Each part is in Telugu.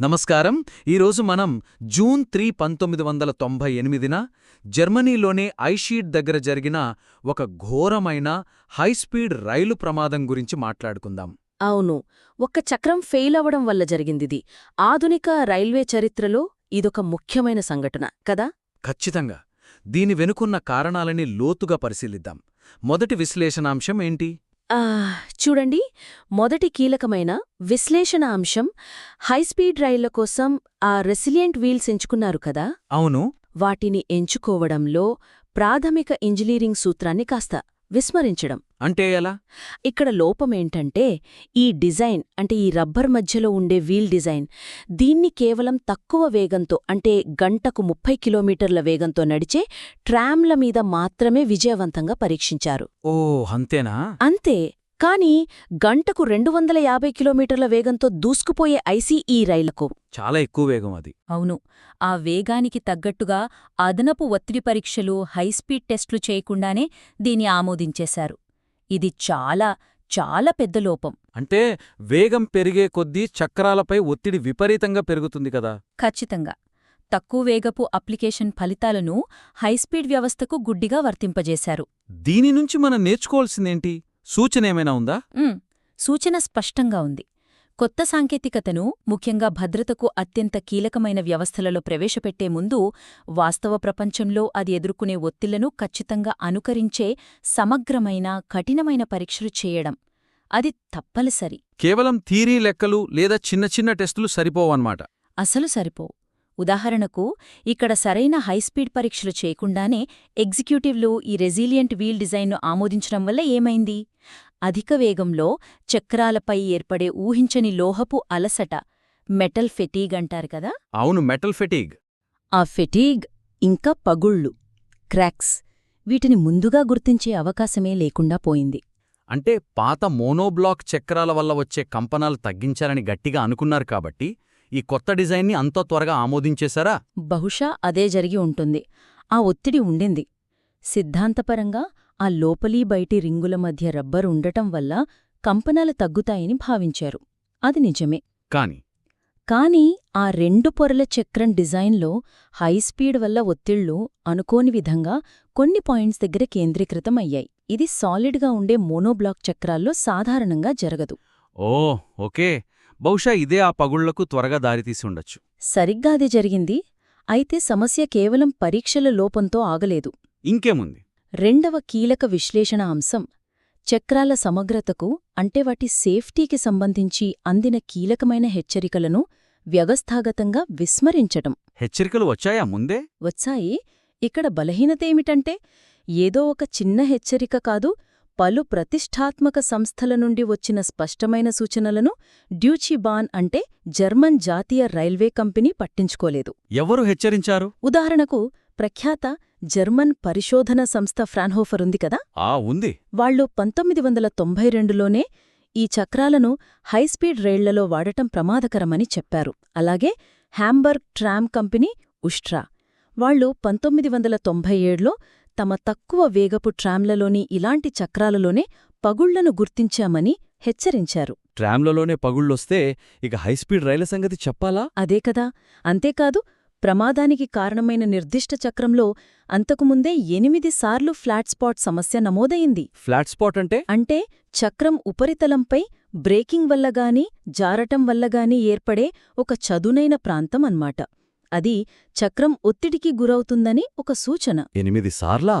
నమస్కారం. ఈరోజు మనం జూన్ త్రీ పంతొమ్మిది వందల తొంభై ఎనిమిదిన జర్మనీలోని ఐషీడ్ దగ్గర జరిగిన ఒక ఘోరమైన హైస్పీడ్ రైలు ప్రమాదం గురించి మాట్లాడుకుందాం. అవును. ఒక్క చక్రం ఫెయిల్ అవ్వడం వల్ల జరిగిందిది. ఆధునిక రైల్వే చరిత్రలో ఇదొక ముఖ్యమైన సంఘటన కదా? ఖచ్చితంగా. దీని వెనుకున్న కారణాలని లోతుగా పరిశీలిద్దాం. మొదటి విశ్లేషణాంశం ఏంటి? చూడండి. మొదటి కీలకమైన విశ్లేషణ అంశం హైస్పీడ్ రైళ్ళ కోసం ఆ రెసిలియంట్ వీల్స్ ఎంచుకున్నారు కదా? అవును. వాటిని ఎంచుకోవడంలో ప్రాథమిక ఇంజనీరింగ్ సూత్రాన్ని కాస్త విస్మరించడం. అంటే ఎలా? ఇక్కడ లోపమేంటంటే ఈ డిజైన్ అంటే ఈ రబ్బర్ మధ్యలో ఉండే వీల్ డిజైన్ దీన్ని కేవలం తక్కువ వేగంతో అంటే గంటకు ముప్పై కిలోమీటర్ల వేగంతో నడిచే ట్రామ్ల మీద మాత్రమే విజయవంతంగా పరీక్షించారు. ఓ అంతేనా? అంతే. కానీ గంటకు రెండు వందల యాభై కిలోమీటర్ల వేగంతో దూసుకుపోయే ఐసీఈ రైళ్ళకు చాలా ఎక్కువ వేగం అది. అవును. ఆ వేగానికి తగ్గట్టుగా అదనపు ఒత్తిడి పరీక్షలు హైస్పీడ్ టెస్టులు చేయకుండానే దీన్ని ఆమోదించేశారు. ఇది చాలా చాలా పెద్ద లోపం. అంటే వేగం పెరిగే కొద్దీ చక్రాలపై ఒత్తిడి విపరీతంగా పెరుగుతుంది కదా? ఖచ్చితంగా. తక్కువ వేగపు అప్లికేషన్ ఫలితాలను హైస్పీడ్ వ్యవస్థకు గుడ్డిగా వర్తింపజేశారు. దీని నుంచి మనం నేర్చుకోవాల్సిందేంటి? సూచన ఏమైనా ఉందా? సూచన స్పష్టంగా ఉంది. కొత్త సాంకేతికతను ముఖ్యంగా భద్రతకు అత్యంత కీలకమైన వ్యవస్థలలో ప్రవేశపెట్టే ముందు వాస్తవ ప్రపంచంలో అది ఎదుర్కొనే ఒత్తిళ్ళను ఖచ్చితంగా అనుకరించే సమగ్రమైన కఠినమైన పరీక్షలు చేయడం. అది తప్పనిసరి. కేవలం థీరీ లెక్కలు లేదా చిన్న చిన్న టెస్టులు సరిపోవన్నమాట. అసలు సరిపోవు. ఉదాహరణకు ఇక్కడ సరైన హైస్పీడ్ పరీక్షలు చేయకుండానే ఎగ్జిక్యూటివ్లు ఈ రెసిలియంట్ వీల్ డిజైన్ను ఆమోదించడం వల్ల ఏమైంది? అధిక వేగంలో చక్రాలపై ఏర్పడే ఊహించని లోహపు అలసట మెటల్ ఫెటీగ్ అంటారు కదా? అవును మెటల్ ఫెటీగ్. ఆ ఫెటీగ్ ఇంకా పగుళ్ళు క్రాక్స్ వీటిని ముందుగా గుర్తించే అవకాశమే లేకుండా పోయింది. అంటే పాత మోనోబ్లాక్ చక్రాల వల్ల వచ్చే కంపనాలు తగ్గించాలని గట్టిగా అనుకున్నారు కాబట్టి ఈ కొత్త డిజైన్ని అంత త్వరగా ఆమోదించేశారా? బహుశా అదే జరిగి ఉంటుంది. ఆ ఒత్తిడి ఉండింది. సిద్ధాంతపరంగా ఆ లోపలీ బయటి రింగుల మధ్య రబ్బరు ఉండటం వల్ల కంపనాలు తగ్గుతాయని భావించారు. అది నిజమే. కాని? కాని ఆ రెండు పొరల చక్రం డిజైన్లో హైస్పీడ్ వల్ల ఒత్తిళ్ళు అనుకోని విధంగా కొన్ని పాయింట్స్ దగ్గర కేంద్రీకృతం అయ్యాయి. ఇది సాలిడ్గా ఉండే మోనోబ్లాక్ చక్రాల్లో సాధారణంగా జరగదు. ఓ ఓకే. బహుశా ఇదే ఆ పగుళ్ళకు త్వరగా దారితీసి ఉండొచ్చు. సరిగ్గా అదే జరిగింది. అయితే సమస్య కేవలం పరీక్షల లోపంతో ఆగలేదు. ఇంకేముంది? రెండవ కీలక విశ్లేషణ అంశం చక్రాల సమగ్రతకు అంటే వాటి సేఫ్టీకి సంబంధించి అందిన కీలకమైన హెచ్చరికలను వ్యవస్థాగతంగా విస్మరించటం. హెచ్చరికలు వచ్చాయా ముందే? వచ్చాయి. ఇక్కడ బలహీనతేమిటంటే ఏదో ఒక చిన్న హెచ్చరిక కాదు పలు ప్రతిష్ఠాత్మక సంస్థల నుండి వచ్చిన స్పష్టమైన సూచనలను డ్యూచిబాన్ అంటే జర్మన్ జాతీయ రైల్వే కంపెనీ పట్టించుకోలేదు. ఎవరు హెచ్చరించారు? ఉదాహరణకు ప్రఖ్యాత జర్మన్ పరిశోధన సంస్థ ఫ్రాన్హోఫర్ ఉంది కదా? ఆ ఉంది. వాళ్ళు పంతొమ్మిది వందల తొంభై రెండులోనే ఈ చక్రాలను హైస్పీడ్ రైళ్ళలో వాడటం ప్రమాదకరమని చెప్పారు. అలాగే హ్యాంబర్గ్ ట్రామ్ కంపెనీ ఉష్ట్రా. వాళ్ళు పంతొమ్మిది వందల తొంభై ఏడులో తమ తక్కువ వేగపు ట్రామ్లలోని ఇలాంటి చక్రాలలోనే పగుళ్ళను గుర్తించామని హెచ్చరించారు. ట్రామ్లలోనే పగుళ్ళొస్తే ఇక హైస్పీడ్ రైళ్ళ సంగతి చెప్పాలా? అదే కదా. అంతేకాదు ప్రమాదానికి కారణమైన నిర్దిష్ట చక్రంలో అంతకుముందే ఎనిమిది సార్లు ఫ్లాట్ స్పాట్ సమస్య నమోదయింది ఫ్లాట్ స్పాట్ అంటే? అంటే చక్రం ఉపరితలంపై బ్రేకింగ్ వల్లగాని జారటం వల్లగాని ఏర్పడే ఒక చదునైన ప్రాంతం అన్మాట అది చక్రం ఒత్తిడికి గురవుతుందని ఒక సూచన. ఎనిమిది సార్లా?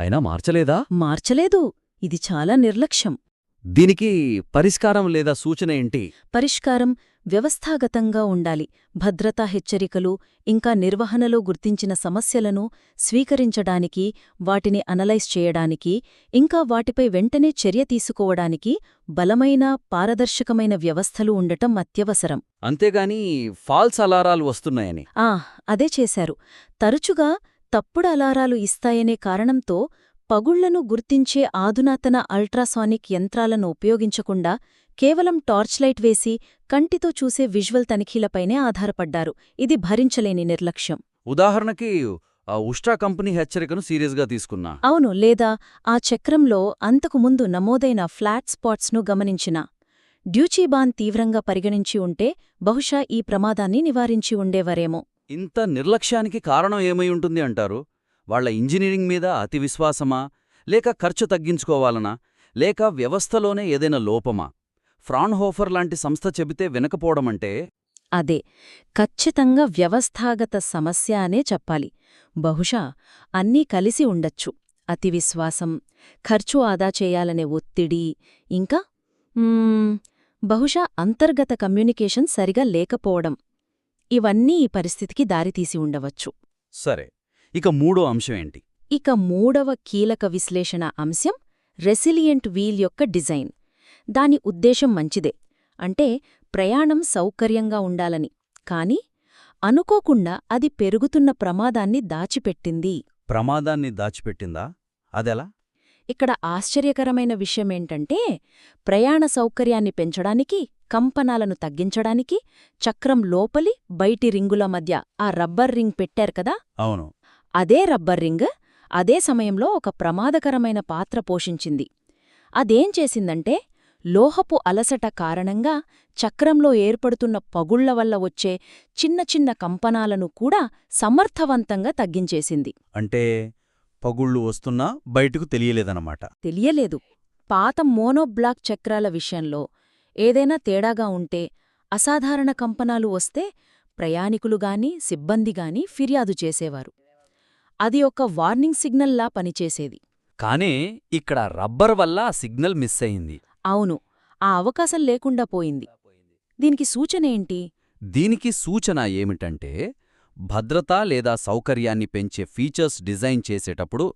అయినా మార్చలేదా? మార్చలేదు. ఇది చాలా నిర్లక్ష్యం. దీనికి పరిష్కారం లేదా సూచన ఏంటి? పరిష్కారం వ్యవస్థాగతంగా ఉండాలి. భద్రతా హెచ్చరికలు ఇంకా నిర్వహణలో గుర్తించిన సమస్యలను స్వీకరించడానికి వాటిని అనలైజ్ చేయడానికి ఇంకా వాటిపై వెంటనే చర్య తీసుకోవడానికి బలమైన పారదర్శకమైన వ్యవస్థలు ఉండటం అత్యవసరం. అంతేగాని ఫాల్స్ అలారాలు వస్తున్నాయని. ఆ అదే చేశారు. తరచుగా తప్పుడు అలారాలు ఇస్తాయనే కారణంతో పగుళ్ళను గుర్తించే ఆధునాతన అల్ట్రాసానిక్ యంత్రాలను ఉపయోగించకుండా కేవలం టార్చ్లైట్ వేసి కంటితో చూసే విజువల్ తనిఖీలపైనే ఆధారపడ్డారు. ఇది భరించలేని నిర్లక్ష్యం. ఉదాహరణకి ఆ ఉష్ట్రా కంపెనీ హెచ్చరికను సీరియస్గా తీసుకున్నా. అవును లేదా ఆ చక్రంలో అంతకుముందు నమోదైన ఫ్లాట్ స్పాట్స్ను గమనించిన. డ్యూచీబాన్ తీవ్రంగా పరిగణించి ఉంటే బహుశా ఈ ప్రమాదాన్ని నివారించి ఉండేవారేమో. ఇంత నిర్లక్ష్యానికి కారణం ఏమై ఉంటుంది అంటారు? వాళ్ళ ఇంజనీరింగ్ మీద అతి విశ్వాసమా? లేక ఖర్చు తగ్గించుకోవాలనా? లేక వ్యవస్థలోనే ఏదైనా లోపమా? ఫ్రాన్హోఫర్ లాంటి సంస్థ చెబితే వినకపోవడమంటే? అదే ఖచ్చితంగా వ్యవస్థాగత సమస్య అనే చెప్పాలి. బహుశా అన్నీ కలిసి ఉండొచ్చు. అతి విశ్వాసం ఖర్చు ఆదా చేయాలనే ఒత్తిడి ఇంకా? బహుశా అంతర్గత కమ్యూనికేషన్ సరిగా లేకపోవడం. ఇవన్నీ ఈ పరిస్థితికి దారితీసి ఉండవచ్చు. సరే. ఇక మూడో అంశం ఏంటి? ఇక మూడవ కీలక విశ్లేషణ అంశం రెసిలియంట్ వీల్ యొక్క డిజైన్. దాని ఉద్దేశం మంచిదే. అంటే ప్రయాణం సౌకర్యంగా ఉండాలని. కాని అనుకోకుండా అది పెరుగుతున్న ప్రమాదాన్ని దాచిపెట్టింది. ప్రమాదాన్ని దాచిపెట్టిందా? అదెలా? ఇక్కడ ఆశ్చర్యకరమైన విషయమేంటంటే ప్రయాణ సౌకర్యాన్ని పెంచడానికి కంపనాలను తగ్గించడానికి చక్రం లోపలి బయటి రింగుల మధ్య ఆ రబ్బర్ రింగ్ పెట్టారు కదా? అవును. అదే రబ్బర్ రింగ్ అదే సమయంలో ఒక ప్రమాదకరమైన పాత్ర పోషించింది. అదేం చేసిందంటే లోహపు అలసట కారణంగా చక్రంలో ఏర్పడుతున్న పగుళ్ళ వల్ల వచ్చే చిన్న చిన్న కంపనాలను కూడా సమర్థవంతంగా తగ్గించేసింది. అంటే పగుళ్ళు వస్తున్నా బయటకు తెలియలేదన్నమాట. తెలియలేదు. పాత మోనోబ్లాక్ చక్రాల విషయంలో ఏదైనా తేడాగా ఉంటే అసాధారణ కంపనాలు వస్తే ప్రయాణికులుగాని సిబ్బందిగాని ఫిర్యాదు చేసేవారు. అది ఒక వార్నింగ్ సిగ్నల్లా పనిచేసేది. కానీ ఇక్కడ రబ్బర్ వల్ల సిగ్నల్ మిస్ అయింది. అవును ఆ అవకాశం లేకుండా పోయింది. దీనికి సూచనేంటి దీనికి సూచన ఏమిటంటే భద్రత లేదా సౌకర్యాన్ని పెంచే ఫీచర్స్ డిజైన్ చేసేటప్పుడు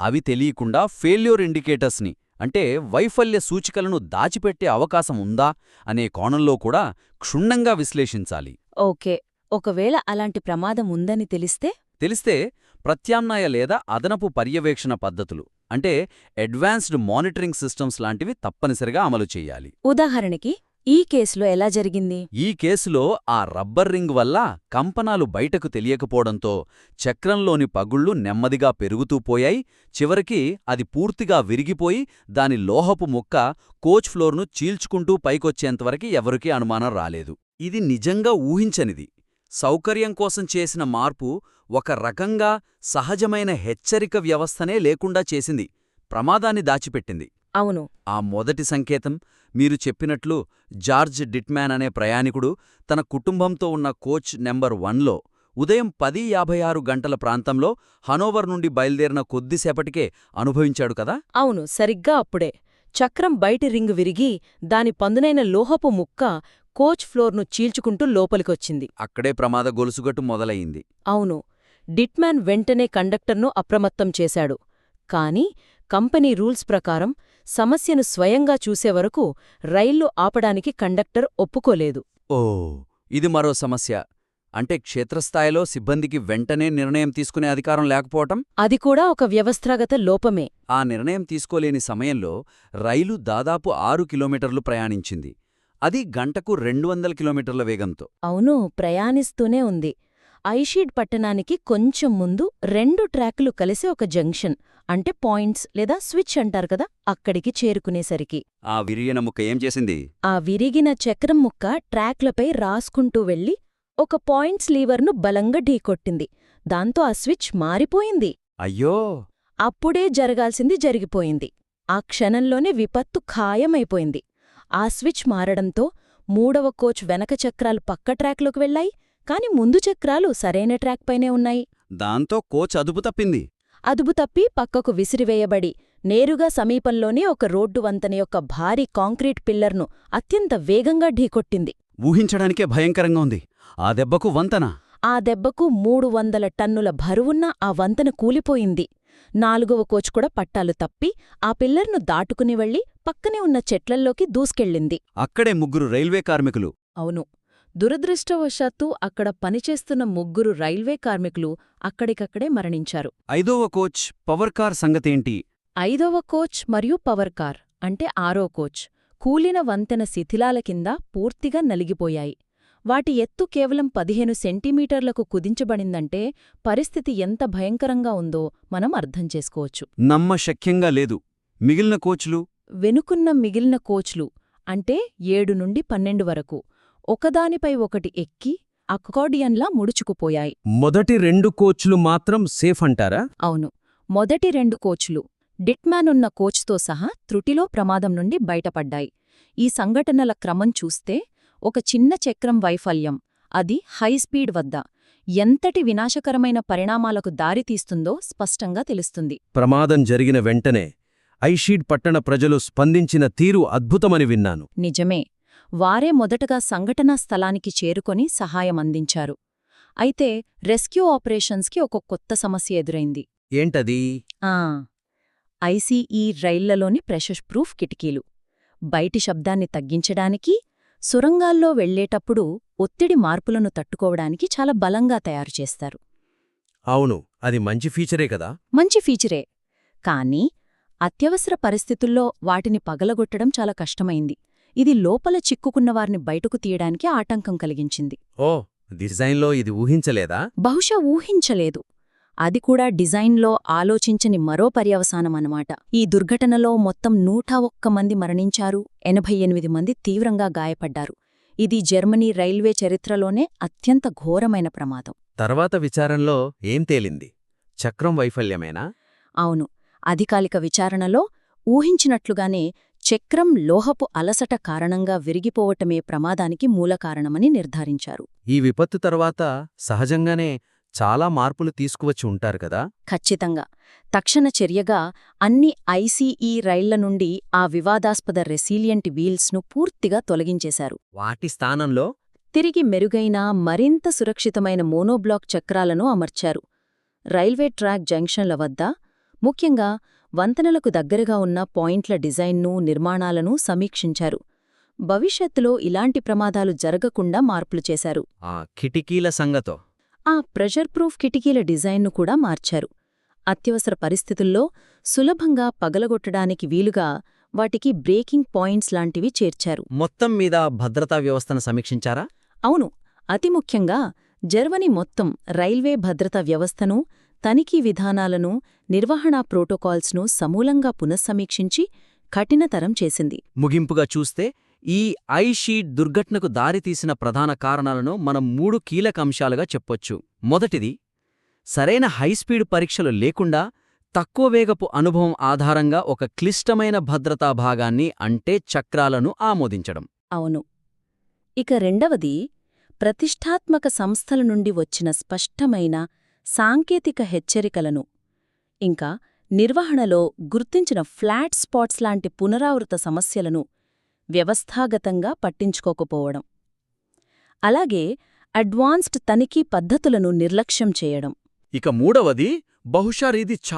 అవి తెలియకుండా ఫెయిల్యూర్ ఇండికేటర్స్ని అంటే వైఫల్య సూచికలను దాచిపెట్టే అవకాశం ఉందా అనే కోణంలో కూడా క్షుణ్ణంగా విశ్లేషించాలి. ఓకే ఒకవేళ అలాంటి ప్రమాదం ఉందని తెలిస్తే? తెలిస్తే ప్రత్యామ్నాయ లేదా అదనపు పర్యవేక్షణ పద్ధతులు అంటే అడ్వాన్స్డ్ మానిటరింగ్ సిస్టమ్స్ లాంటివి తప్పనిసరిగా అమలు చేయాలి. ఉదాహరణకి ఈ కేసులో ఎలా జరిగింది? ఈ కేసులో ఆ రబ్బర్ రింగ్ వల్ల కంపనాలు బయటకు తెలియకపోవడంతో చక్రంలోని పగుళ్ళు నెమ్మదిగా పెరుగుతూ పోయాయి చివరికి అది పూర్తిగా విరిగిపోయి దాని లోహపు ముక్క కోచ్ ఫ్లోర్ను చీల్చుకుంటూ పైకొచ్చేంతవరకు ఎవరికీ అనుమానం రాలేదు. ఇది నిజంగా ఊహించనిది. సౌకర్యం కోసం చేసిన మార్పు ఒక రకంగా సహజమైన హెచ్చరిక వ్యవస్థనే లేకుండా చేసింది ప్రమాదాన్ని దాచిపెట్టింది. అవును. ఆ మొదటి సంకేతం మీరు చెప్పినట్లు జార్జ్ డిట్మ్యాన్ అనే ప్రయాణికుడు తన కుటుంబంతో ఉన్న కోచ్ నెంబర్ వన్లో ఉదయం పది యాభై ఆరు గంటల ప్రాంతంలో హనోవర్ నుండి బయలుదేరిన కొద్దిసేపటికే అనుభవించాడు కదా? అవును సరిగ్గా అప్పుడే. చక్రం బయటి రింగ్ విరిగి దాని పందునైన లోహపు ముక్క కోచ్ ఫ్లోర్ను చీల్చుకుంటూ లోపలికొచ్చింది. అక్కడే ప్రమాద గొలుసుగట్టు మొదలయింది అవును డిట్మ్యాన్ వెంటనే కండక్టర్ను అప్రమత్తం చేశాడు. కాని కంపెనీ రూల్స్ ప్రకారం సమస్యను స్వయంగా చూసేవరకు రైళ్ళు ఆపడానికి కండక్టర్ ఒప్పుకోలేదు. ఓ ఇది మరో సమస్య. అంటే క్షేత్రస్థాయిలో సిబ్బందికి వెంటనే నిర్ణయం తీసుకునే అధికారం లేకపోవటం? అది కూడా ఒక వ్యవస్థాగత లోపమే. ఆ నిర్ణయం తీసుకోలేని సమయంలో రైలు దాదాపు ఆరు కిలోమీటర్లు ప్రయాణించింది. అది గంటకు రెండు వందల కిలోమీటర్ల వేగంతో. అవును ప్రయాణిస్తూనే ఉంది. ఐషీడ్ పట్టణానికి కొంచెం ముందు రెండు ట్రాకులు కలిసి ఒక జంక్షన్ అంటే పాయింట్స్ లేదా స్విచ్ అంటారు కదా అక్కడికి చేరుకునేసరికి. ఆ విరియన ముక్క ఏం చేసింది? ఆ విరిగిన చక్రం ముక్క ట్రాక్లపై రాసుకుంటూ వెళ్ళి ఒక పాయింట్స్ లీవర్ను బలంగా ఢీకొట్టింది దాంతో ఆ స్విచ్ మారిపోయింది. అయ్యో! అప్పుడే జరగాల్సింది జరిగిపోయింది. ఆ క్షణంలోనే విపత్తు ఖాయమైపోయింది. ఆ స్విచ్ మారడంతో మూడవ కోచ్ వెనక చక్రాలు పక్క ట్రాక్లోకి వెళ్ళాయి కాని ముందు చక్రాలు సరైన ట్రాక్ పైనే ఉన్నాయి. దాంతో కోచ్ అదుపు తప్పింది. అదుపు తప్పి పక్కకు విసిరివేయబడి నేరుగా సమీపంలోనే ఒక రోడ్డు వంతెన యొక్క భారీ కాంక్రీట్ పిల్లర్ను అత్యంత వేగంగా ఢీకొట్టింది. ఊహించడానికే భయంకరంగా ఉంది. ఆ దెబ్బకు వంతన. ఆ దెబ్బకు మూడు వందల టన్నుల బరువున్న ఆ వంతెన కూలిపోయింది. నాలుగవ కోచ్ కూడా పట్టాలు తప్పి ఆ పిల్లర్ను దాటుకుని వెళ్ళి పక్కనే ఉన్న చెట్లల్లోకి దూసుకెళ్ళింది. అక్కడే ముగ్గురు రైల్వే కార్మికులు. అవును. దురదృష్టవశాత్తు అక్కడ పనిచేస్తున్న ముగ్గురు రైల్వే కార్మికులు అక్కడికక్కడే మరణించారు. ఐదవ కోచ్ పవర్ కార్ సంగతేంటి? ఐదవ కోచ్ మరియు పవర్ కార్ అంటే ఆరో కోచ్. కూలిన వంతెన శిథిలాల కింద పూర్తిగా నలిగిపోయాయి. వాటి ఎత్తు కేవలం పదిహేను సెంటీమీటర్లకు కుదించబడిందంటే పరిస్థితి ఎంత భయంకరంగా ఉందో మనం అర్థం చేసుకోవచ్చు. నమ్మశక్యంగా లేదు. మిగిలిన కోచ్లు? వెనుకున్న మిగిలిన కోచ్లు అంటే ఏడు నుండి పన్నెండు వరకు ఒకదానిపై ఒకటి ఎక్కి అకార్డియన్లా ముడుచుకుపోయాయి. మొదటి రెండు కోచ్లు మాత్రం సేఫ్ అంటారా? అవును. మొదటి రెండు కోచ్లు డిట్మ్యాన్ ఉన్న కోచ్తో సహా త్రుటిలో ప్రమాదం నుండి బయటపడ్డాయి. ఈ సంఘటనల క్రమం చూస్తే ఒక చిన్న చక్రం వైఫల్యం. అది హైస్పీడ్ వద్ద. ఎంతటి వినాశకరమైన పరిణామాలకు దారితీస్తుందో స్పష్టంగా తెలుస్తుంది. ప్రమాదం జరిగిన వెంటనే ఐషీడ్ పట్టణ ప్రజలు స్పందించిన తీరు అద్భుతమని విన్నాను. నిజమే. వారే మొదటగా సంఘటనా స్థలానికి చేరుకొని సహాయం అందించారు. అయితే రెస్క్యూ ఆపరేషన్స్కి ఒక కొత్త సమస్య ఎదురైంది. ఏంటది? ఆ! ఐసీఈ రైళ్ళలోని ప్రెషర్ ప్రూఫ్ కిటికీలు. బయటి శబ్దాన్ని తగ్గించడానికి సురంగాల్లో వెళ్ళేటప్పుడు ఒత్తిడి మార్పులను తట్టుకోవడానికి చాలా బలంగా తయారు చేస్తారు. అవును అది మంచి ఫీచరే కదా? మంచి ఫీచరే. కానీ అత్యవసర పరిస్థితుల్లో వాటిని పగలగొట్టడం చాలా కష్టమైంది. ఇది లోపల చిక్కుకున్న వారిని బయటకు తీయడానికి ఆటంకం కలిగించింది. ఓ డిజైన్లో ఇది ఊహించలేదా? బహుశా ఊహించలేదు. అది కూడా డిజైన్లో ఆలోచించని మరో పర్యవసానమన్నమాట. ఈ దుర్ఘటనలో మొత్తం నూట ఒక్క మంది మరణించారు ఎనభై ఎనిమిది మంది తీవ్రంగా గాయపడ్డారు. ఇది జర్మనీ రైల్వే చరిత్రలోనే అత్యంత ఘోరమైన ప్రమాదం. తర్వాత విచారంలో ఏం తేలింది? చక్రం వైఫల్యమేనా? అవును అధికాలిక విచారణలో ఊహించినట్లుగానే చక్రం లోహపు అలసట కారణంగా విరిగిపోవటమే ప్రమాదానికి మూలకారణమని నిర్ధారించారు. ఈ విపత్తు తర్వాత సహజంగానే చాలా మార్పులు తీసుకువచ్చి ఉంటారు కదా? ఖచ్చితంగా. తక్షణ చర్యగా అన్ని ఐసీఈ రైళ్ళ నుండి ఆ వివాదాస్పద రెసీలియంట్ వీల్స్ను పూర్తిగా తొలగించేశారు. వాటి స్థానంలో? తిరిగి మెరుగైన మరింత సురక్షితమైన మోనోబ్లాక్ చక్రాలను అమర్చారు. రైల్వే ట్రాక్ జంక్షన్ల వద్ద ముఖ్యంగా వంతెనలకు దగ్గరగా ఉన్న పాయింట్ల డిజైన్ను నిర్మాణాలను సమీక్షించారు. భవిష్యత్తులో ఇలాంటి ప్రమాదాలు జరగకుండా మార్పులు చేశారు. ఆ కిటికీల సంగతో. ఆ ప్రెషర్ ప్రూఫ్ కిటికీల డిజైన్ను కూడా మార్చారు. అత్యవసర పరిస్థితుల్లో సులభంగా పగలగొట్టడానికి వీలుగా వాటికి బ్రేకింగ్ పాయింట్స్ లాంటివి చేర్చారు. మొత్తం మీద భద్రతా వ్యవస్థను సమీక్షించారా? అవును. అతి ముఖ్యంగా జర్మనీ మొత్తం రైల్వే భద్రతా వ్యవస్థను తనిఖీ విధానాలను నిర్వహణా ప్రోటోకాల్స్ను సమూలంగా పునఃసమీక్షించి కఠినతరం చేసింది. ముగింపుగా చూస్తే ఈ ఐ షీట్ దుర్ఘటనకు దారితీసిన ప్రధాన కారణాలను మనం మూడు కీలక అంశాలుగా చెప్పొచ్చు. మొదటిది సరైన హైస్పీడ్ పరీక్షలు లేకుండా తక్కువ వేగపు అనుభవం ఆధారంగా ఒక క్లిష్టమైన భద్రతా భాగాన్ని అంటే చక్రాలను ఆమోదించడం. అవును. ఇక రెండవది ప్రతిష్టాత్మక సంస్థల నుండి వచ్చిన స్పష్టమైన సాంకేతిక హెచ్చరికలను ఇంకా నిర్వహణలో గుర్తించిన ఫ్లాట్ స్పాట్స్ లాంటి పునరావృత సమస్యలను వ్యవస్థాగతంగా పట్టించుకోకపోవడం. అలాగే అడ్వాన్స్డ్ తనిఖీ పద్ధతులను నిర్లక్ష్యం చేయడం. ఇక మూడవది బహుశా ఇది